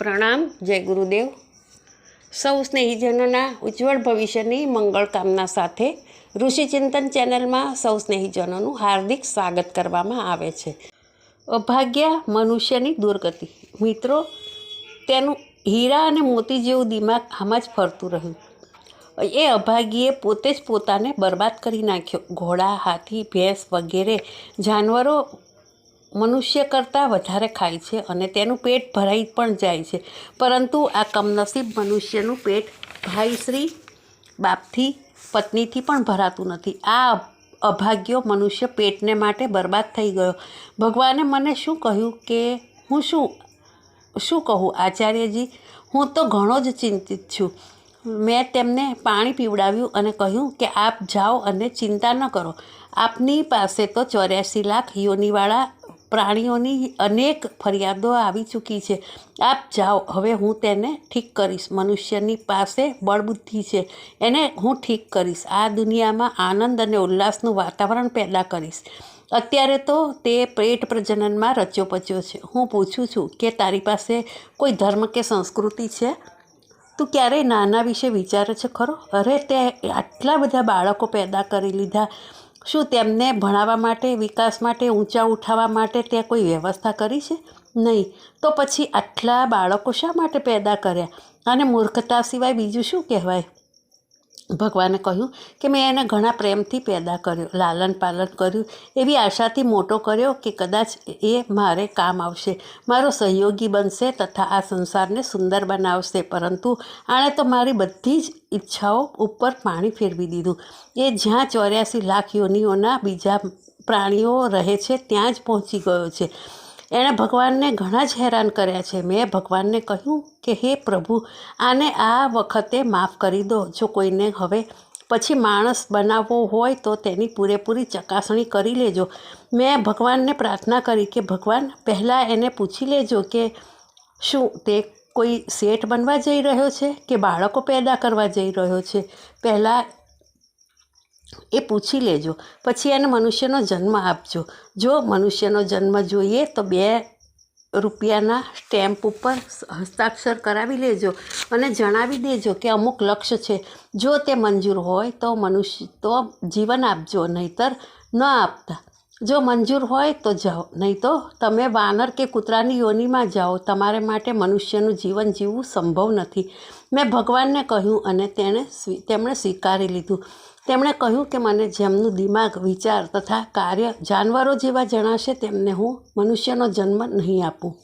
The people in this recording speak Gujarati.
પ્રણામ, જય ગુરુદેવ. સૌ સ્નેહીજનોના ઉજ્જવળ ભવિષ્યની મંગળ કામના સાથે ઋષિચિંતન ચેનલમાં સૌ સ્નેહીજનોનું હાર્દિક સ્વાગત કરવામાં આવે છે. અભાગ્ય મનુષ્યની દુર્ગતિ. મિત્રો, તેનું હીરા અને મોતી જેવું દિમાગ આમાં જ ફરતું રહ્યું. એ અભાગીએ પોતે જ પોતાને બરબાદ કરી નાખ્યો. ઘોડા, હાથી, ભેંસ વગેરે જાનવરો મનુષ્ય કરતાં વધારે ખાય છે અને તેનું પેટ ભરાઈ પણ જાય છે. પરંતુ આ કમનસીબ મનુષ્યનું પેટ ભાઈશ્રી બાપથી, પત્નીથી પણ ભરાતું નથી. આ અભાગ્યો મનુષ્ય પેટને માટે બરબાદ થઈ ગયો. ભગવાને મને શું કહ્યું કે, હું શું શું કહું આચાર્યજી? હું તો ઘણો જ ચિંતિત છું. મેં તેમને પાણી પીવડાવ્યું અને કહ્યું કે આપ જાઓ અને ચિંતા ન કરો. આપની પાસે તો ચોર્યાસી લાખ યોનિવાળા પ્રાણીઓની અનેક ફરિયાદો આવી ચૂકી છે. આપ જાઓ, હવે હું તેને ઠીક કરીશ. મનુષ્યની પાસે બળબુદ્ધિ છે. એને હું ઠીક કરીશ. આ દુનિયામાં આનંદ અને ઉલ્લાસનું વાતાવરણ પેદા કરીશ. અત્યારે તો તે પેટ પ્રજનનમાં રચ્યો પચ્યો છે. હું પૂછું છું કે તારી પાસે કોઈ ધર્મ કે સંસ્કૃતિ છે? તું ક્યારેય નાના વિશે વિચારે છે ખરો? અરે, તે આટલા બધા બાળકો પેદા કરી લીધા. શું તેમને ભણાવવા માટે, વિકાસ માટે, ઊંચા ઉઠાવવા માટે ત્યાં કોઈ વ્યવસ્થા કરી છે? નહીં. તો પછી આટલા બાળકો શા માટે પેદા કર્યા? અને મૂર્ખતા સિવાય બીજું શું કહેવાય? ભગવાને કહ્યું કે મેં એને ઘણા પ્રેમથી પેદા કર્યો, લાલન પાલન કર્યું. એવી આશાથી મોટો કર્યો કે કદાચ એ મારે કામ આવશે. મારો સહયોગી બનશે તથા આ સંસારને સુંદર બનાવશે. પરંતુ આણે તો મારી બધી જ ઈચ્છાઓ ઉપર પાણી ફેરવી દીધું. એ જ્યાં ચોર્યાસી લાખ યોનિઓના બીજા પ્રાણીઓ રહે છે, ત્યાં જ પહોંચી ગયો છે. એણે ભગવાનને ઘણા જ હેરાન કર્યા છે. મેં ભગવાનને કહ્યું કે, હે પ્રભુ, આને આ વખતે માફ કરી દો. જો કોઈને હવે પછી માણસ બનાવવો હોય તો તેની પૂરેપૂરી ચકાસણી કરી લેજો. મેં ભગવાનને પ્રાર્થના કરી કે, ભગવાન, પહેલાં એને પૂછી લેજો કે શું તે કોઈ શેઠ બનવા જઈ રહ્યો છે કે બાળકો પેદા કરવા જઈ રહ્યો છે? પહેલાં એ પૂછી લેજો. પછી એને મનુષ્યનો જન્મ આપજો. જો મનુષ્યનો જન્મ જોઈએ તો બે રૂપિયાના સ્ટેમ્પ ઉપર હસ્તાક્ષર કરાવી લેજો અને જણાવી દેજો કે અમુક લક્ષ્ય છે. જો તે મંજૂર હોય તો મનુષ્ય, તો જીવન આપજો, નહીતર ન આપતા. જો મંજૂર હોય તો જાઓ. નહીં તો તમે વાનર કે કૂતરાની યોનિમાં જાઓ. તમારે માટે મનુષ્યનું જીવન જીવવું સંભવ નથી. મેં ભગવાનને કહ્યું અને તેણે તેમણે સ્વીકારી લીધું. તેમણે કહ્યું કે મને જેમનું દિમાગ, વિચાર તથા કાર્ય જાનવરો જેવા જણાશે, તેમને હું મનુષ્યનો જન્મ નહીં આપું.